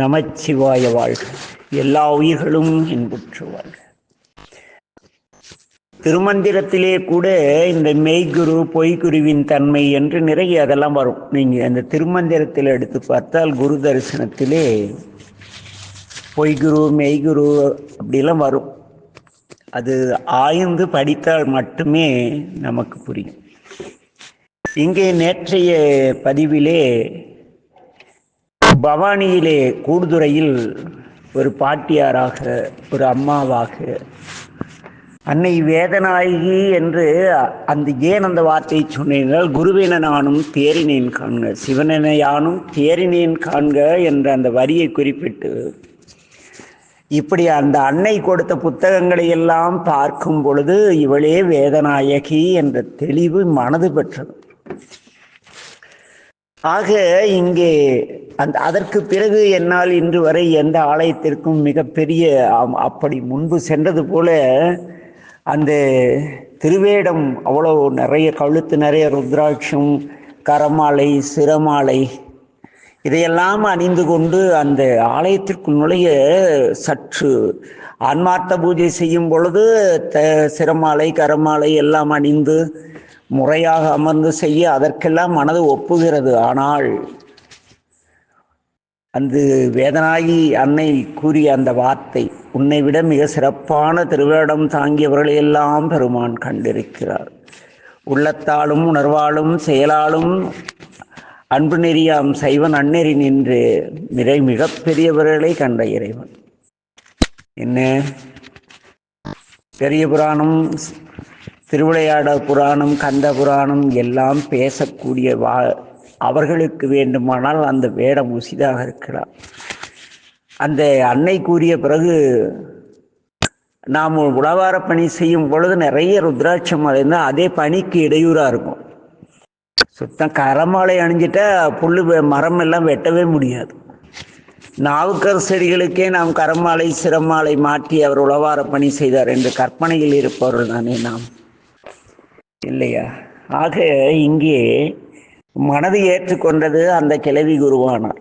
நமச்சிவாய வாழ்க. எல்லா உயிர்களும் இன்புற்று வாழ்க. திருமந்திரத்திலே கூட இந்த மெய்குரு பொய்குருவின் தன்மை என்று நிறைய அதெல்லாம் வரும். நீங்கள் அந்த திருமந்திரத்தில் எடுத்து பார்த்தால் குரு தரிசனத்திலே பொய்குரு மெய்குரு அப்படிலாம் வரும். அது ஆய்ந்து படித்தால் மட்டுமே நமக்கு புரியும். இங்கே நேற்றைய பதிவிலே பவானியிலே கூடுதுறையில் ஒரு பாட்டியாராக ஒரு அம்மாவாக அன்னை வேதநாயகி என்று அந்த ஏன் அந்த வார்த்தையை சொன்னீர்கள் குருவென நானும் தேறினேன் காண்க சிவனென யானும் காண்க என்ற அந்த வரியை குறிப்பிட்டு இப்படி அந்த அன்னை கொடுத்த புத்தகங்களை எல்லாம் பார்க்கும் பொழுது இவளே வேதநாயகி என்ற தெளிவு மனது பெற்றது. ஆக இங்கே அந்த அதற்கு பிறகு என்னால் இன்று வரை எந்த ஆலயத்திற்கும் மிகப்பெரிய அப்படி முன்பு சென்றது போல அந்த திருவேடம் அவ்வளோ நிறைய கழுத்து நிறைய ருத்ராட்சம் கரமாலை சிரமாலை இதையெல்லாம் அணிந்து கொண்டு அந்த ஆலயத்திற்குள் நுழைய சற்று ஆன்மார்த்த பூஜை செய்யும் பொழுது த சிரமாலை கரமாலை எல்லாம் அணிந்து முறையாக அமர்ந்து செய்ய அதற்கெல்லாம் மனது ஒப்புகிறது. ஆனால் அந்த வேதனாகி அன்னை கூறிய அந்த வார்த்தை உன்னை விட மிக சிறப்பான திருவேடம் தாங்கியவர்களையெல்லாம் பெருமான் கண்டிருக்கிறார். உள்ளத்தாலும் உணர்வாலும் செயலாலும் அன்பு நெறியாம் சைவன் அந்நெறி நின்று மிக மிகப்பெரியவர்களை கண்ட இறைவன். என்ன? பெரிய புராணம் திருவிளையாட புராணம் கந்த புராணம் எல்லாம் பேசக்கூடிய வா அவர்களுக்கு வேண்டுமானால் அந்த வேடம் உசிதாக இருக்கலாம். அந்த அன்னை கூறிய பிறகு நாம் உழவார பணி செய்யும் பொழுது நிறைய ருத்ராட்சம் இருந்தால் அதே பணிக்கு இடையூறாக இருக்கும். சுத்தம் கரமாலை அணிஞ்சிட்டா புல் மரம் எல்லாம் வெட்டவே முடியாது. நாவுக்கர் செடிகளுக்கே நாம் கரமாலை சிரமாலை மாற்றி அவர் உழவார பணி செய்தார் என்று கற்பனையில் இருப்பவர்கள் தானே நாம். இல்லையா? ஆக இங்கே மனது ஏற்றுக்கொண்டது அந்த கிளவி குருவானார்.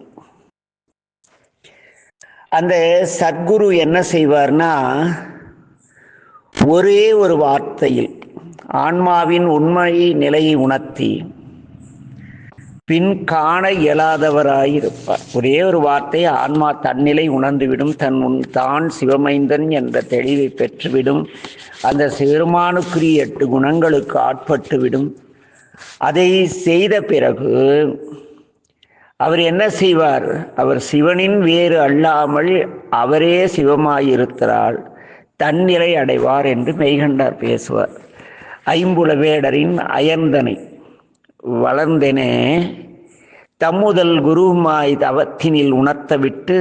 அந்த சத்குரு என்ன செய்வார்னா ஒரே ஒரு வார்த்தையில் ஆன்மாவின் உண்மை நிலையை உணர்த்தி பின் காண இயலாதவராயிருப்பார். ஒரே ஒரு வார்த்தை ஆன்மா தன்னிலை உணர்ந்துவிடும் தன் உன் தான் சிவமைந்தன் என்ற தெளிவை பெற்றுவிடும் அந்த சிறுமானுக்குரிய எட்டு குணங்களுக்கு ஆட்பட்டுவிடும். அதை செய்த பிறகு அவர் என்ன செய்வார்? அவர் சிவனின் வேறு அல்லாமல் அவரே சிவமாயிருக்கிறாள் தன்னிலை அடைவார் என்று மெய்கண்டார் பேசுவார். ஐம்புல வேடரின் அயர்ந்தனை. வளர்ந்தென தம்முதல் குருமாய் தவத்தினில் உணர்த்தவிட்டு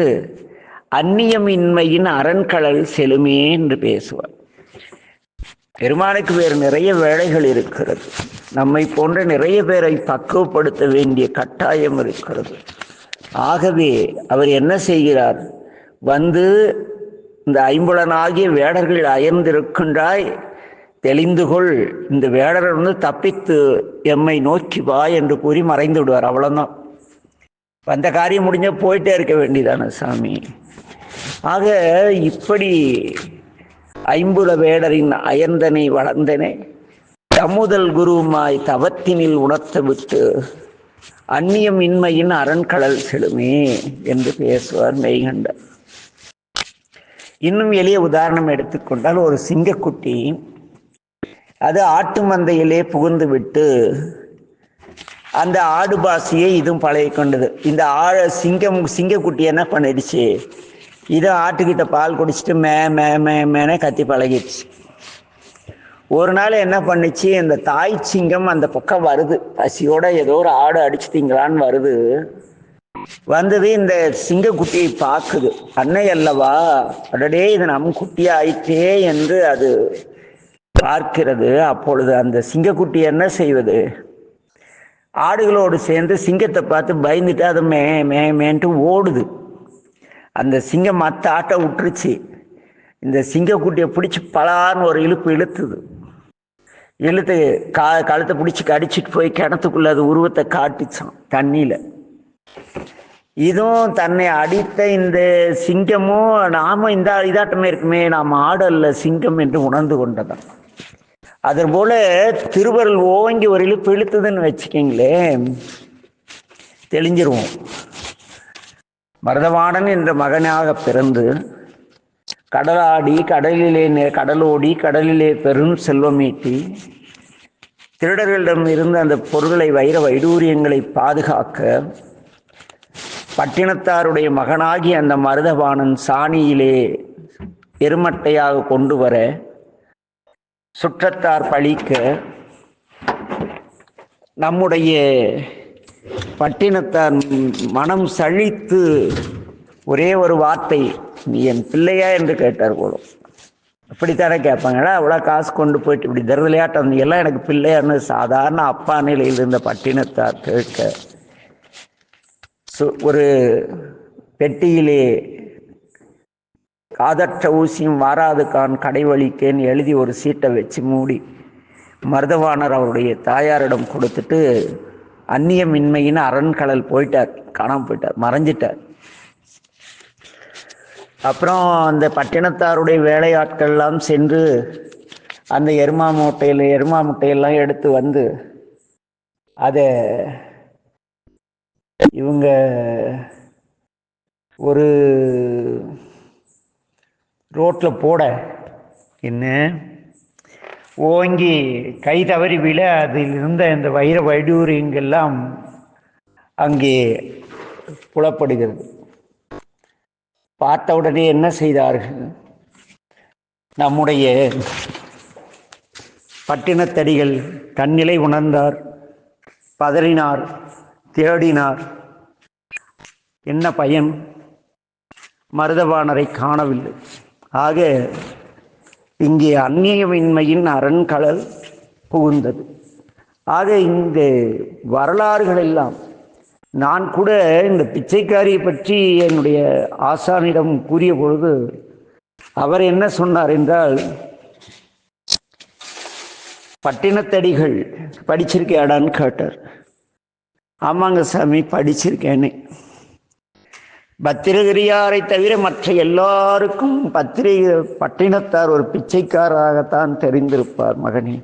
அந்நியமின்மையின் அரண்கழல் செலுமே என்று பேசுவார். பெருமானுக்கு வேறு நிறைய வேலைகள் இருக்கிறது. நம்மை போன்ற நிறைய பேரை பக்குவப்படுத்த வேண்டிய கட்டாயம் இருக்கிறது. ஆகவே அவர் என்ன செய்கிறார்? வந்து இந்த ஐம்புலனாகிய வேடர்கள் அயர்ந்திருக்கின்றாய் தெளிந்து கொள் இந்த வேடரிலிருந்து வந்து தப்பித்து எம்மை நோக்கி வா என்று கூறி மறைந்து விடுவார். அவ்வளோதான் வந்த காரியம் முடிஞ்ச போயிட்டே இருக்க வேண்டியதான சாமி. ஆக இப்படி ஐம்புல வேடரின் அயர்ந்தனை வளர்ந்தனே தமுதல் குருமாய் தவத்தினில் உணர்த்த விட்டு அந்நியம் இன்மையின் அரண்கடல் செழுமே என்று பேசுவார் மெய்கண்டர் இன்னும் எளிய உதாரணம் எடுத்துக்கொண்டால் ஒரு சிங்கக்குட்டி அது ஆட்டு மந்தையிலே புகுந்து விட்டு அந்த ஆடு பாசியை இதுவும் பழகி கொண்டது. இந்த ஆ சிங்கம் சிங்கக்குட்டி என்ன பண்ணிடுச்சு? இது ஆட்டுக்கிட்ட பால் குடிச்சிட்டு மே மே மே மேனே கத்தி பழகிடுச்சு. ஒரு நாள் என்ன பண்ணுச்சு? இந்த தாய் சிங்கம் அந்த பக்கம் வருது. பசியோட ஏதோ ஒரு ஆடு அடிச்சுட்டீங்களான்னு வருது. வந்தது இந்த சிங்கக்குட்டியை பார்க்குது. அன்னை அல்லவா? அடடே இது நம் குட்டி ஆயிட்டே என்று அது பார்க்கிறது. அப்பொழுது அந்த சிங்கக்குட்டி என்ன செய்வது? ஆடுகளோடு சேர்ந்து சிங்கத்தை பார்த்து பயந்துட்டு அது மே மே மேன்ட்டு ஓடுது. அந்த சிங்கம் மற்ற ஆட்டை விட்டுருச்சு இந்த சிங்கக்குட்டியை பிடிச்சி பலான்னு ஒரு இழுப்பு இழுத்துது. இழுத்து கா கழுத்தை பிடிச்சி கடிச்சிட்டு போய் கிணத்துக்குள்ள அது உருவத்தை காட்டிச்சான் தண்ணியில். இதுவும் தன்னை அடித்த இந்த சிங்கமும் நாம இந்த இதாட்டமே இருக்குமே நாம் ஆடல்ல சிங்கம் என்று உணர்ந்து கொண்டதான் அதன் போல திருவருள் ஓங்கி ஒரு இழுப்பு இழுத்துதுன்னு வச்சுக்கிங்களேன். தெளிஞ்சிருவோம். மருதவாணன் என்ற மகனாக பிறந்து கடலாடி கடலிலே கடலோடி கடலிலே பெரும் செல்வம் ஈட்டி திருடர்களிடம் இருந்து அந்த பொருள்களை வைர வைடூரியங்களை பாதுகாக்க பட்டினத்தாருடைய மகனாகி அந்த மருதவாணன் சாணியிலே எருமட்டையாக கொண்டு வர சுற்றத்தார் பழிக்க நம்முடைய பட்டினத்தார் மனம் சழித்து ஒரே ஒரு வார்த்தை நீ என் பிள்ளையா? என்று கேட்டார் போலும். அப்படித்தானே கேட்பாங்களா? அவ்வளோ காசு கொண்டு போயிட்டு இப்படி தருதலையாட்டம் நீ எல்லாம் எனக்கு பிள்ளையான்னு சாதாரண அப்பா நிலையில் இருந்த பட்டினத்தார் கேட்க. சு- ஒரு பெட்டியிலே காதற்ற ஊசியும் வாராது கான் கடைவழிக்கேன்னு எழுதி ஒரு சீட்டை வச்சு மூடி மருதவாணர் அவருடைய தாயாரிடம் கொடுத்துட்டு அந்நியமின்மையின் அரண்கடல் போயிட்டார் காணாமல் போயிட்டார் மறைஞ்சிட்டார். அப்புறம் அந்த பட்டினத்தாருடைய வேலையாட்கள்லாம் சென்று அந்த எருமா மூட்டையில் எருமா முட்டையெல்லாம் எடுத்து வந்து அதை இவங்க ஒரு ரோட்டில் போட. என்ன? ஓங்கி கை தவறி விழ அதில் இருந்த இந்த வைர வைடூரியங்கெல்லாம் அங்கே புலப்படுகிறது. பார்த்த உடனே என்ன செய்தார்கள்? நம்முடைய பட்டினத்தடிகள் தன்னிலை உணர்ந்தார் பதறினார் தேடினார். என்ன பயன்? மருதவாணரை காணவில்லை. ஆக இங்கே அந்நியமின்மையின் அரண்கலல் புகுந்தது. ஆக இந்த வரலாறுகள் எல்லாம் நான் கூட இந்த பிச்சைக்காரியை பற்றி என்னுடைய ஆசானிடம் கூறிய பொழுது அவர் என்ன சொன்னார் என்றால் பட்டினத்தடிகள் படிச்சிருக்கேடான்னு கேட்டார். ஆமாங்க சாமி படிச்சிருக்கேன்னு பத்திரகிரியாரை தவிர மற்ற எல்லாருக்கும் பத்திரிகை பட்டினத்தார் ஒரு பிச்சைக்காராகத்தான் தெரிந்திருப்பார் மகனே.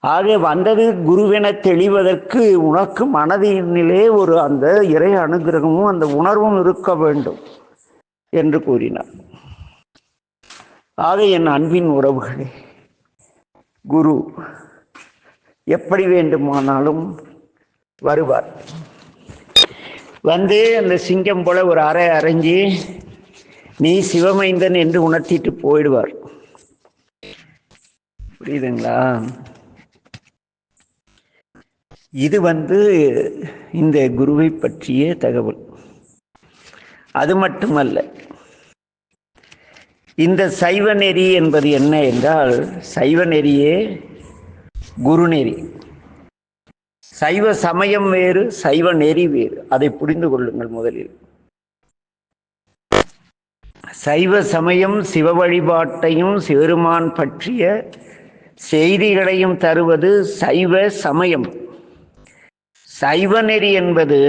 ஆக வந்தது குருவென தெளிவதற்கு உனக்கு மனதினிலே ஒரு அந்த இறை அனுகிரகமும் அந்த உணர்வும் இருக்க வேண்டும் என்று கூறினார். ஆக என் அன்பின் உறவுகளே குரு எப்படி வேண்டுமானாலும் வருவார். வந்து அந்த சிங்கம் போல ஒரு அறை அரைஞ்சி நீ சிவமைந்தன் என்று உணர்த்திட்டு போயிடுவார். புரியுதுங்களா? இது வந்து இந்த குருவை பற்றிய தகவல். அது மட்டுமல்ல இந்த சைவ நெறி என்பது என்ன என்றால் சைவ நெறியே குருநெறி. சைவ சமயம் வேறு சைவ நெறி வேறு. அதை புரிந்து கொள்ளுங்கள் முதலில். சைவ சமயம் சிவ வழிபாட்டையும் சிவருமான் பற்றிய செய்திகளையும் தருவது சைவ சமயம். சைவ நெறி என்பது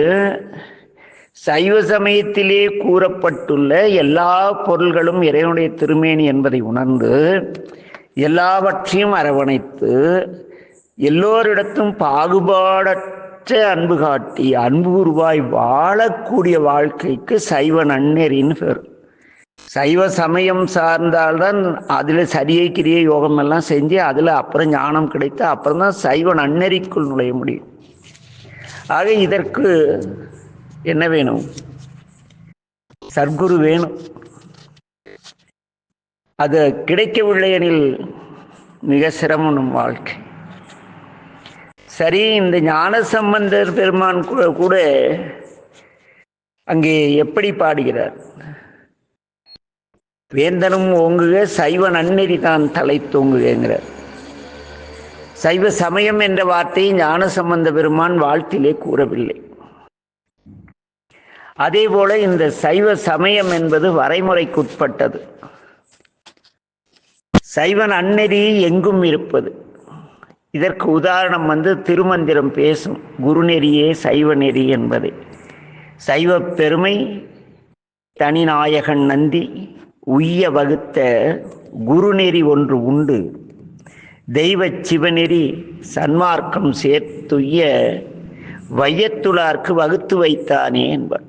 சைவ சமயத்திலே கூறப்பட்டுள்ள எல்லா பொருள்களும் இறைவனுடைய திருமேனி என்பதை உணர்ந்து எல்லாவற்றையும் அரவணைத்து எல்லோரிடத்தும் பாகுபாடற்ற அன்பு காட்டி அன்பு உருவாய் வாழக்கூடிய வாழ்க்கைக்கு சைவ நன்னெறின்னு பேர். சைவ சமயம் சார்ந்தால்தான் அதில் சரியை கிரிய யோகம் எல்லாம் செஞ்சு அதில் அப்புறம் ஞானம் கிடைத்து அப்புறம் தான் சைவ நன்னெறிக்குள் நுழைய முடியும். ஆக இதற்கு என்ன வேணும்? சர்க்குரு வேணும். அது கிடைக்கவில்லை எனில் மிக சிரமம் நம் வாழ்க்கை. சரி இந்த ஞான சம்பந்தர் பெருமான் கூட- கூட அங்கே எப்படி பாடுகிறார்? வேந்தனும் ஓங்குக சைவ நன்னெறி தான் தலை தூங்குகிறார் சைவ சமயம் என்ற வார்த்தையை ஞான சம்பந்த பெருமான் வாழ்த்திலே கூறவில்லை. அதே போல இந்த சைவ சமயம் என்பது வரைமுறைக்குட்பட்டது. சைவன் அந்நெறி எங்கும் இருப்பது. இதற்கு உதாரணம் வந்து திருமந்திரம் பேசும் குருநெறியே சைவ நெறி என்பதை. சைவ பெருமை தனிநாயகன் நந்தி உய்ய வகுத்த குருநெறி ஒன்று உண்டு. தெய்வச் சிவநெறி சன்மார்க்கம் சேர்த்துய்ய வையத்துளார்க்கு வகுத்து வைத்தானே என்பார்.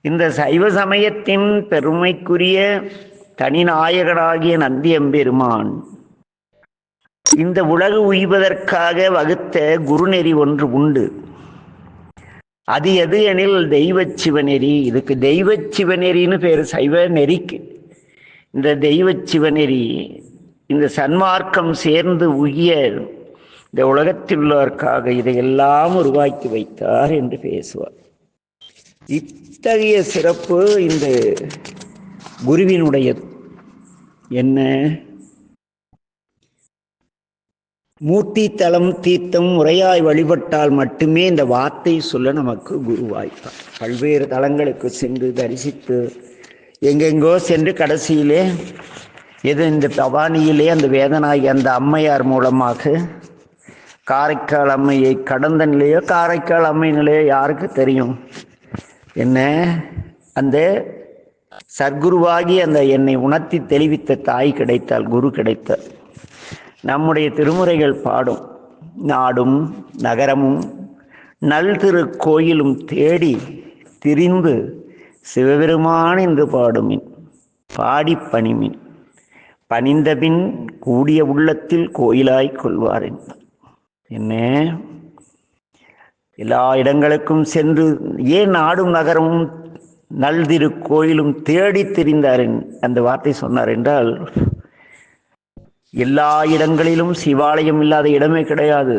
இந்த சைவ சமயத்தின் பெருமைக்குரிய தனிநாயகனாகிய நந்தியம்பெருமான் இந்த உலகு உய்வதற்காக வகுத்த குருநெறி ஒன்று உண்டு. அது எது எனில் தெய்வ சிவநெறி இதுக்கு தெய்வ சிவநெறின்னு பேர் சைவ நெறிக்கு. இந்த தெய்வ சிவநெறி இந்த சன்மார்க்கம் சேர்ந்து உய்ய இந்த உலகத்தில் உள்ளவர்க்காக இதையெல்லாம் உருவாக்கி வைத்தார் என்று பேசுவார். இத்தகைய சிறப்பு இந்த குருவினுடையது. என்ன? மூர்த்தி தலம் தீர்த்தம் முறையாய் வழிபட்டால் மட்டுமே இந்த வார்த்தை சொல்ல நமக்கு குருவாய்ப்பார் பல்வேறு தலங்களுக்கு சென்று தரிசித்து எங்கெங்கோ சென்று கடைசியிலே எது இந்த பவானியிலே அந்த வேதனாகி அந்த அம்மையார் மூலமாக காரைக்கால் அம்மையை கடந்த நிலையோ காரைக்கால் அம்மை நிலையோ யாருக்கு தெரியும்? என்ன? அந்த சர்க்குருவாகி அந்த என்னை உணர்த்தி தெளிவித்த தாய் கிடைத்தால் குரு கிடைத்தால். நம்முடைய திருமுறைகள் பாடும். நாடும் நகரமும் நல் திரு கோயிலும் தேடி திரிந்து சிவபெருமான் என்று பாடுமின் பாடி பணிமின் பணிந்தபின் கூடிய உள்ளத்தில் கோயிலாய் கொள்வார் என்பார் என்ன? எல்லா இடங்களுக்கும் சென்று ஏன் நாடும் நகரமும் நல்திரு கோயிலும் தேடி திரிந்தார் அந்த வார்த்தை சொன்னார் என்றால் எல்லா இடங்களிலும் சிவாலயம் இல்லாத இடமே கிடையாது.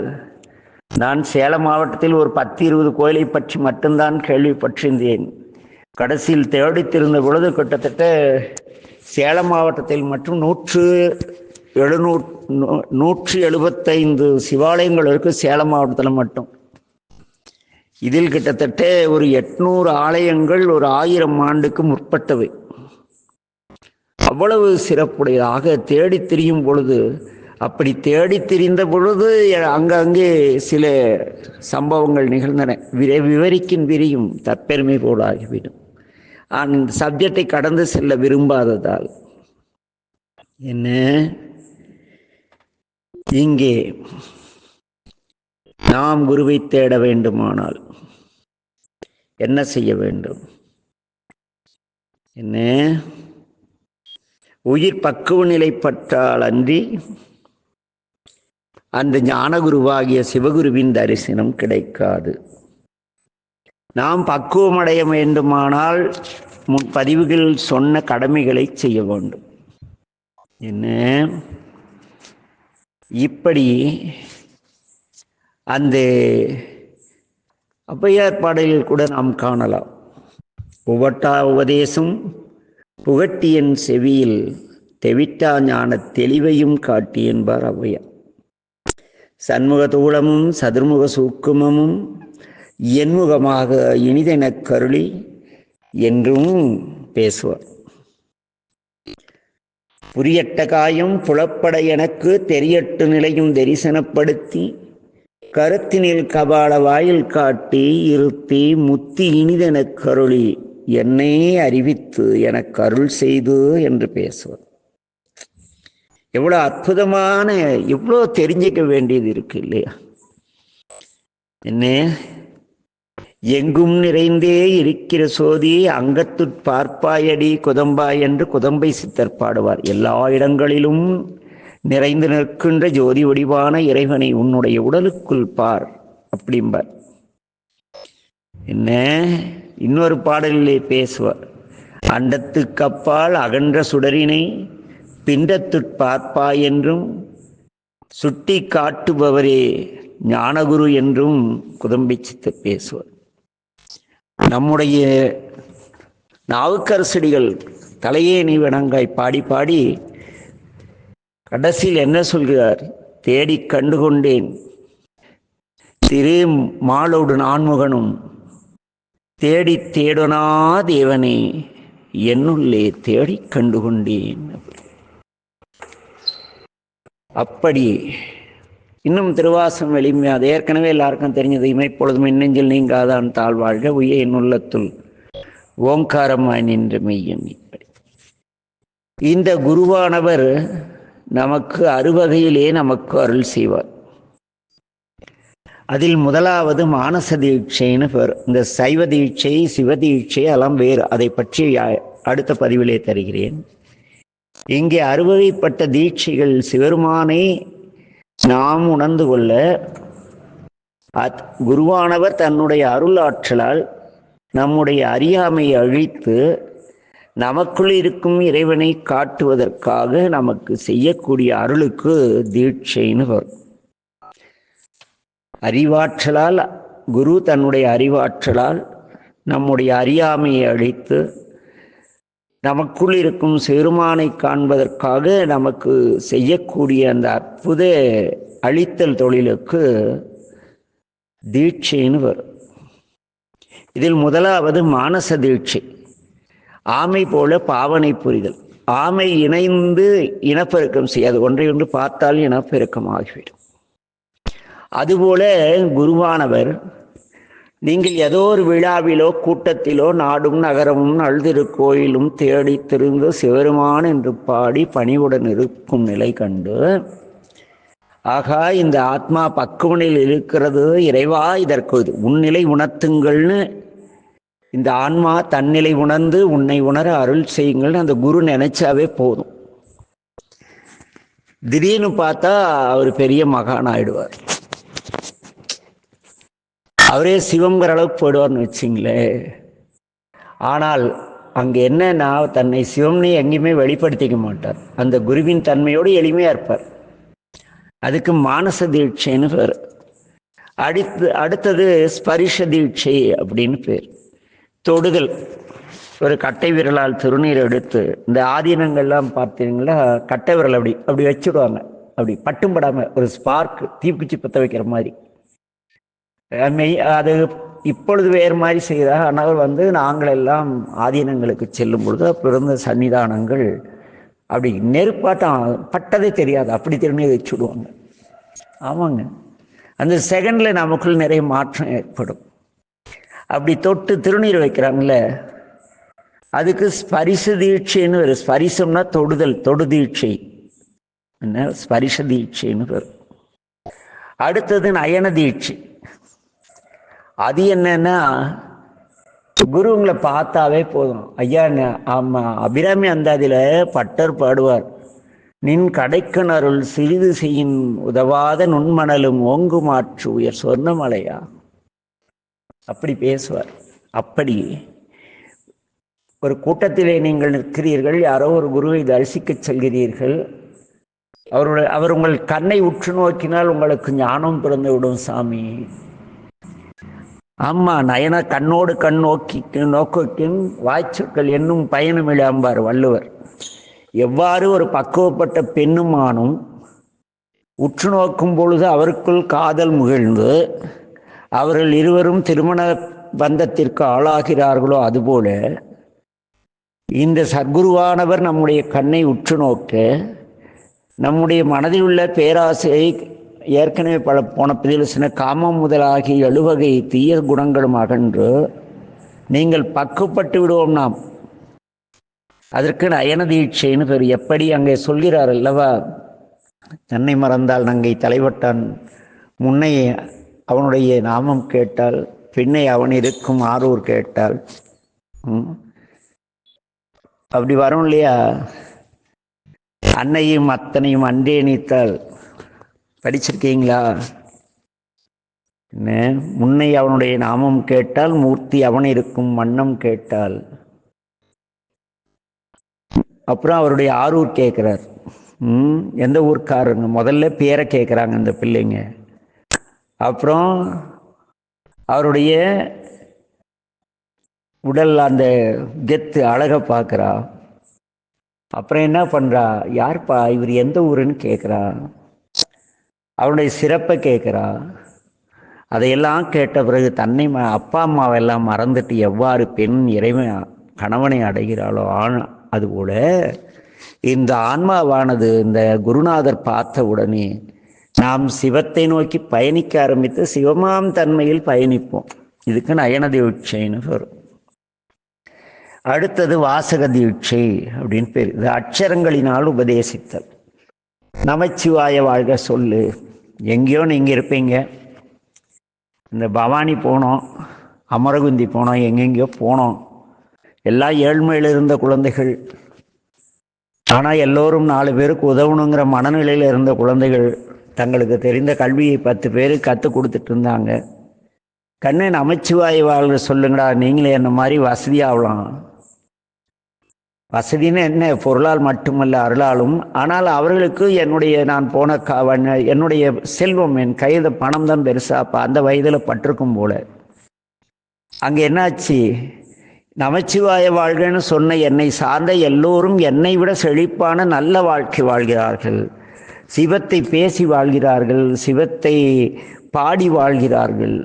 நான் சேலம் மாவட்டத்தில் ஒரு பத்து இருபது கோயிலை பற்றி மட்டும்தான் கேள்விப்பட்டிருந்தேன். கடைசியில் தேடித்திருந்த பொழுது கிட்டத்தட்ட சேலம் மாவட்டத்தில் மற்றும் நூற்று எழுநூ நூற்றி எழுபத்தைந்து சிவாலயங்கள் இருக்கு சேலம் மாவட்டத்தில் மட்டும். இதில் கிட்டத்தட்ட ஒரு எட்நூறு ஆலயங்கள் ஒரு ஆயிரம் ஆண்டுக்கு முற்பட்டவை அவ்வளவு சிறப்புடையதாக தேடி திரியும் பொழுது அப்படி தேடி திரிந்த பொழுது அங்கங்கே சில சம்பவங்கள் நிகழ்ந்தன. விரை விவரிக்கின் விரியும் தற்பெருமை போலாகிவிடும். அந்த சப்ஜெக்டை கடந்து செல்ல விரும்பாததால். என்ன? இங்கே. நாம் குருவை தேட வேண்டுமானால். என்ன செய்ய வேண்டும்? என்ன? உயிர் பக்குவ நிலைப்பட்டால் அன்றி அந்த ஞானகுருவாகிய சிவகுருவின் தரிசனம் கிடைக்காது. நாம் பக்குவமடைய வேண்டுமானால் முன் பதிவுகள் சொன்ன கடமைகளை செய்ய வேண்டும். என்ன? இப்படி அந்த அப்பையார் பாடலில் கூட நாம் காணலாம். ஒவ்வொட்டா உபதேசம் புகட்டியன் செவியில் தெவிட்டா ஞான தெளிவையும் காட்டி என்பார் ஔவையார். சண்முக தூளமும் சதுர்முக சூக்குமமும் என்முகமாக இனிதெனக் கருளி என்றும் பேசுவார். புரியட்ட காயம் புலப்பட எனக்கு தெரியட்டு நிலையும் தரிசனப்படுத்தி கருத்தினில் கபால வாயில் காட்டி இருத்தி முத்தி இனிதெனக் கருளி என்னை அறிவித்து எனக்கு அருள் செய்து என்று பேசுவார் எவ்வளோ அற்புதமான எவ்வளோ தெரிஞ்சிக்க வேண்டியது இருக்கு இல்லையா? என்ன? எங்கும் நிறைந்தே இருக்கிற சோதி அங்கத்துட் பார்ப்பாயடி குதம்பாய் என்று குதம்பை சித்தர் பாடுவார். எல்லா இடங்களிலும் நிறைந்து நிற்கின்ற ஜோதி வடிவான இறைவனை உன்னுடைய உடலுக்குள் பார் அப்படிம்பார். என்ன? இன்னொரு பாடலிலே பேசுவார். அண்டத்துக்கு அகன்ற சுடரினை பிண்டத்துட் பார்ப்பாய் என்றும் சுட்டி காட்டுபவரே ஞானகுரு என்றும் குதம்பி சித்து பேசுவார். நம்முடைய நாவுக்கரசடிகள் தலையே நீ வணங்காய் பாடி பாடி கடைசியில் என்ன சொல்கிறார்? தேடி கண்டு கொண்டேன் திரு மாலோடு நான்முகனும் தேடி தேடுனா தேவனே என்னுள்ளே தேடி கண்டு கொண்டேன் அப்படி இன்னும் திருவாசம் எளிமையா அது ஏற்கனவே எல்லாருக்கும் தெரிஞ்சது இமைப்பொழுதும் மின்னெஞ்சில் நீங்காதான் தாழ்வாழ்க உய என்னுள்ளத்துள் ஓங்காரமாய் நின்ற மெய்யும் இப்படி. இந்த குருவானவர் நமக்கு அறுவகையிலே நமக்கு அருள் செய்வார். அதில் முதலாவது மானச தீட்சைன்னு பேர். இந்த சைவ தீட்சை சிவ தீட்சை எல்லாம் வேறு. அதை பற்றி அடுத்த பதிவிலே தருகிறேன். இங்கே அறுவகைப்பட்ட தீட்சைகள் சிவருமானை நாம் உணர்ந்து கொள்ள அத்- குருவானவர் தன்னுடைய அருள் ஆற்றலால் நம்முடைய அறியாமையை அழித்து நமக்குள் இருக்கும் இறைவனை காட்டுவதற்காக நமக்கு செய்யக்கூடிய அருளுக்கு தீட்சைன்னு வரும் அறிவாற்றலால் குரு தன்னுடைய அறிவாற்றலால் நம்முடைய அறியாமையை அழித்து நமக்குள் இருக்கும் சிறுமானை காண்பதற்காக நமக்கு செய்யக்கூடிய அந்த அற்புத அழித்தல் தொழிலுக்கு தீட்சைன்னு வரும். இதில் முதலாவது மானச தீட்சை. ஆமை போல பாவனை புரிதல். ஆமை இணைந்து இனப்பெருக்கம் செய்யாது ஒன்றை ஒன்று பார்த்தால் இனப்பெருக்கம் ஆகிவிடும் அதுபோல குருவானவர் நீங்கள் ஏதோ ஒரு விழாவிலோ கூட்டத்திலோ நாடும் நகரமும் நல்திரு கோயிலும் தேடி திருந்து சிவருமான் என்று பாடி பணிவுடன் இருக்கும் நிலை கண்டு ஆகா இந்த ஆத்மா பக்குவனில் இருக்கிறது இறைவா இதற்கு இது உன்னிலை உணர்த்துங்கள்னு. இந்த ஆன்மா தன்னிலை உணர்ந்து உன்னை உணர அருள் செய்யுங்கள்னு அந்த குரு நினைச்சாவே போதும். திடீர்னு பார்த்தா அவர் பெரிய மகான் ஆயிடுவார். அவரே சிவங்கிற அளவுக்கு போயிடுவார்னு வச்சிங்களேன். ஆனால் அங்கே என்னன்னா தன்னை சிவம்னு எங்கேயுமே வெளிப்படுத்திக்க மாட்டார். அந்த குருவின் தன்மையோடு எளிமையாக இருப்பார். அதுக்கு மானச தீட்சைன்னு பேர். அடுத்து அடுத்தது ஸ்பரிஷ தீட்சை அப்படின்னு பேர். தொடுதல். ஒரு கட்டை விரலால் திருநீர் எடுத்து இந்த ஆதீனங்கள்லாம் பார்த்தீங்களா? கட்டை விரல் அப்படி அப்படி வச்சுடுவாங்க. அப்படி பட்டும் படாமல் ஒரு ஸ்பார்க் தீப்பிச்சு பற்ற வைக்கிற மாதிரி. மெய் அது இப்பொழுது வேறு மாதிரி செய்தார். ஆனால் வந்து நாங்கள் எல்லாம் ஆதீனங்களுக்கு செல்லும் பொழுது பிறந்த சன்னிதானங்கள் அப்படி நெருப்பாட்டம் பட்டதே தெரியாது. அப்படி திரும்பி வச்சுடுவாங்க ஆமாங்க. அந்த செகண்ட்ல நமக்குள் நிறைய மாற்றம் ஏற்படும். அப்படி தொட்டு திருநீர் வைக்கிறாங்கல்ல அதுக்கு ஸ்பரிச தீட்சைன்னு வரும். ஸ்பரிசம்னா தொடுதல் தொடு தீட்சை. என்ன? ஸ்பரிச தீட்சைன்னு வரும். அடுத்தது நயன தீட்சை. அது என்னன்னா குரு உங்களை பார்த்தாவே போதும். ஐயா ஆமா. அபிராமி அந்தாதியில பட்டர் பாடுவார். நின் கடைக்கணருள் சிறிது செய்யின் உதவாத நுண்மணலும் ஓங்கு மாற்று உயர் சொர்ணமலையா? அப்படி பேசுவார். அப்படி ஒரு கூட்டத்திலே நீங்கள் நிற்கிறீர்கள் யாரோ ஒரு குருவை தரிசிக்கச் செல்கிறீர்கள். அவருடைய அவர் உங்கள் கண்ணை உற்று நோக்கினால் உங்களுக்கு ஞானம் பிறந்து விடும் சாமி. ஆமா நயன கண்ணோடு கண் நோக்கி நோக்கின் வாய்ச்சொற்கள் என்னும் பயணம் இழாம்பார் வள்ளுவர். எவ்வாறு ஒரு பக்குவப்பட்ட பெண்ணும் ஆணும் உற்று நோக்கும் பொழுது அவருக்குள் காதல் முகிழ்ந்து அவர்கள் இருவரும் திருமண பந்தத்திற்கு ஆளாகிறார்களோ அதுபோல இந்த சத்குருவானவர் நம்முடைய கண்ணை உற்று நோக்க நம்முடைய மனதில் உள்ள பேராசையை ஏற்கனவே பல போன பதிவில் சின்ன காமம் முதலாகி எழுவகை தீய குணங்களும் அகன்று நீங்கள் பக்குப்பட்டு விடுவோம் நாம். அதற்கு அயனதீட்சைன்னு தீட்சைன்னு பேர். எப்படி அங்கே சொல்கிறார் அல்லவா? தன்னை மறந்தால் நங்கை தலைவட்டான். முன்னை அவனுடைய நாமம் கேட்டால் பின்னை அவன் இருக்கும் ஆரூர் கேட்டால். அப்படி வரும் இல்லையா? அன்னையும் அத்தனையும் அன்றே நீத்தால். படிச்சிருக்கீங்களா? என்ன? முன்னை அவனுடைய நாமம் கேட்டால் மூர்த்தி அவன் இருக்கும் வண்ணம் கேட்டால். அப்புறம் அவருடைய ஆரூர் கேட்குறார். ம் எந்த ஊர்க்காரங்க முதல்ல பேரை கேட்குறாங்க அந்த பிள்ளைங்க. அப்புறம் அவருடைய உடல் அந்த கெத்து அழகை பார்க்குறா. அப்புறம் என்ன பண்ணுறா யார்ப்பா? இவர் எந்த ஊருன்னு கேட்குறா. அவனுடைய சிறப்பை கேட்குறா. அதையெல்லாம் கேட்ட பிறகு தன்னை ம அப்பா அம்மாவெல்லாம் மறந்துட்டு எவ்வாறு பெண் இறைவன் கணவனை அடைகிறாளோ ஆண் அதுபோல இந்த ஆன்மாவானது இந்த குருநாதர் பார்த்த உடனே நாம் சிவத்தை நோக்கி பயணிக்க ஆரம்பித்து சிவமாம் தன்மையில் பயணிப்போம். இதுக்கு நயன தீட்சைன்னு வரும் அடுத்தது வாசக தீட்சை அப்படின்னு பேர். இது அட்சரங்களினால் உபதேசித்தல். நமச்சிவாய வாழ்க சொல்லு. எங்கேயோ நீங்கள் இருப்பீங்க. இந்த பவானி போனோம் அமரகுந்தி போனோம் எங்கெங்கேயோ போனோம். எல்லாம் ஏழ்மையில் இருந்த குழந்தைகள் ஆனால் எல்லோரும் நாலு பேருக்கு உதவணுங்கிற மனநிலையில் இருந்த குழந்தைகள் தங்களுக்கு தெரிந்த கல்வியை பத்து பேருக்கு கற்றுக் கொடுத்துட்டு இருந்தாங்க. கண்ணன் அமைச்சுவாய் வாழ்க சொல்லுங்கடா நீங்களே என்ன மாதிரி வசதியாகலாம் வசதின்னு என்ன பொருளால் மட்டுமல்ல அருளாலும். ஆனால் அவர்களுக்கு என்னுடைய நான் போன க என்னுடைய செல்வம் என் கையில் பணம் தான் பெருசாப்பா அந்த வயதில் பட்டிருக்கும் போல. அங்கே என்னாச்சு? நமச்சிவாய வாழ்கன்னு சொன்ன என்னை சார்ந்த எல்லோரும் என்னை விட செழிப்பான நல்ல வாழ்க்கை வாழ்கிறார்கள். சிவத்தை பேசி வாழ்கிறார்கள் சிவத்தை பாடி வாழ்கிறார்கள்.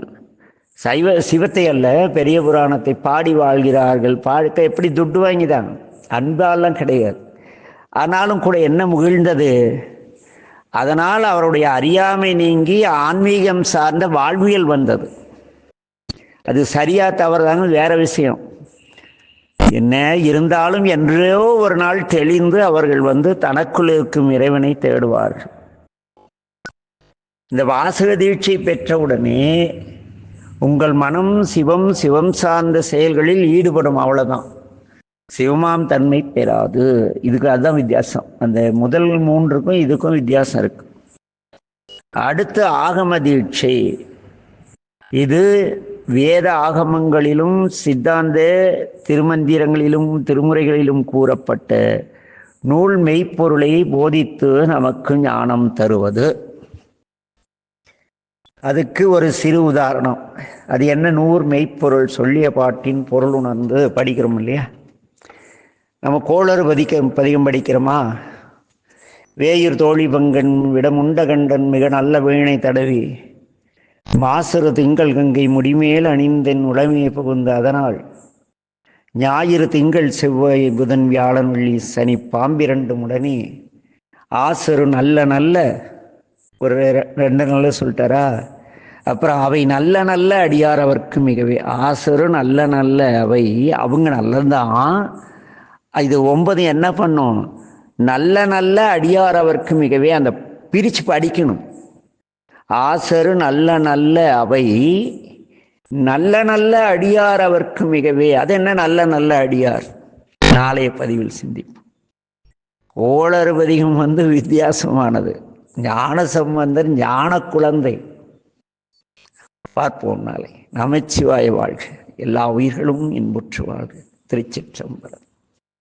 சைவ சிவத்தை அல்ல பெரிய புராணத்தை பாடி வாழ்கிறார்கள். பாடுக்க எப்படி துட்டு வாங்கிதான்? அன்பாலாம் கிடையாது. ஆனாலும் கூட என்ன முகிழ்ந்தது? அதனால் அவருடைய அறியாமை நீங்கி ஆன்மீகம் சார்ந்த வாழ்வியல் வந்தது. அது சரியா தவறுதாங்க வேற விஷயம். என்ன இருந்தாலும் என்றோ ஒரு நாள் தெளிந்து அவர்கள் வந்து தனக்குள் இருக்கும் இறைவனை தேடுவார்கள். இந்த வாசக தீட்சை பெற்றவுடனே உங்கள் மனம் சிவம் சிவம் சார்ந்த செயல்களில் ஈடுபடும் அவ்வளோதான் சிவமாம் தன்மை பெறாது. இதுக்கு அதுதான் வித்தியாசம். அந்த முதல் மூன்றுக்கும் இதுக்கும் வித்தியாசம் இருக்கு. அடுத்து ஆகம தீட்சை. இது வேத ஆகமங்களிலும் சித்தாந்த திருமந்திரங்களிலும் திருமுறைகளிலும் கூறப்பட்ட நூல் மெய்ப்பொருளை போதித்து நமக்கு ஞானம் தருவது. அதுக்கு ஒரு சிறு உதாரணம். அது என்ன நூறு மெய்ப்பொருள் சொல்லிய பாட்டின் பொருள் உணர்ந்து படிக்கிறோம் இல்லையா? நம்ம கோளறு பதிக்க பதிகம் படிக்கிறோமா வேயிர் தோழி பங்கன் விடமுண்ட கண்டன் மிக நல்ல வீணை தடவி மாசரு திங்கள் கங்கை முடிமேல் அணிந்தென் உளமையை புகுந்த அதனால் ஞாயிறு திங்கள் செவ்வாய் புதன் வியாழன் வெள்ளி சனி பாம்பிரண்டு உடனே ஆசரு நல்ல நல்ல ஒரு ரெண்டு நல்ல சொல்லிட்டாரா? அப்புறம் அவை நல்ல நல்ல அடியார் அவர்க்கு மிகவே ஆசரு நல்ல நல்ல அவை அவங்க நல்லதான் இது ஒன்பது என்ன பண்ணும்? நல்ல நல்ல அடியார் அவர்க்கு மிகவே அந்த பிரித்து படிக்கணும். ஆசரு நல்ல நல்ல அவை நல்ல நல்ல அடியார் அவர்க்கு மிகவே அது என்ன நல்ல நல்ல அடியார்? நாளைய பதிவில் சிந்திப்போம். ஓளறுபதிகம் வந்து வித்தியாசமானது. ஞான சம்பந்தர் ஞான குழந்தை. பார்ப்போம் நாளை. நமச்சிவாய வாழ்க. எல்லா உயிர்களும் இன்புற்று வாழ்க. திருச்சிற்றம்பலம்.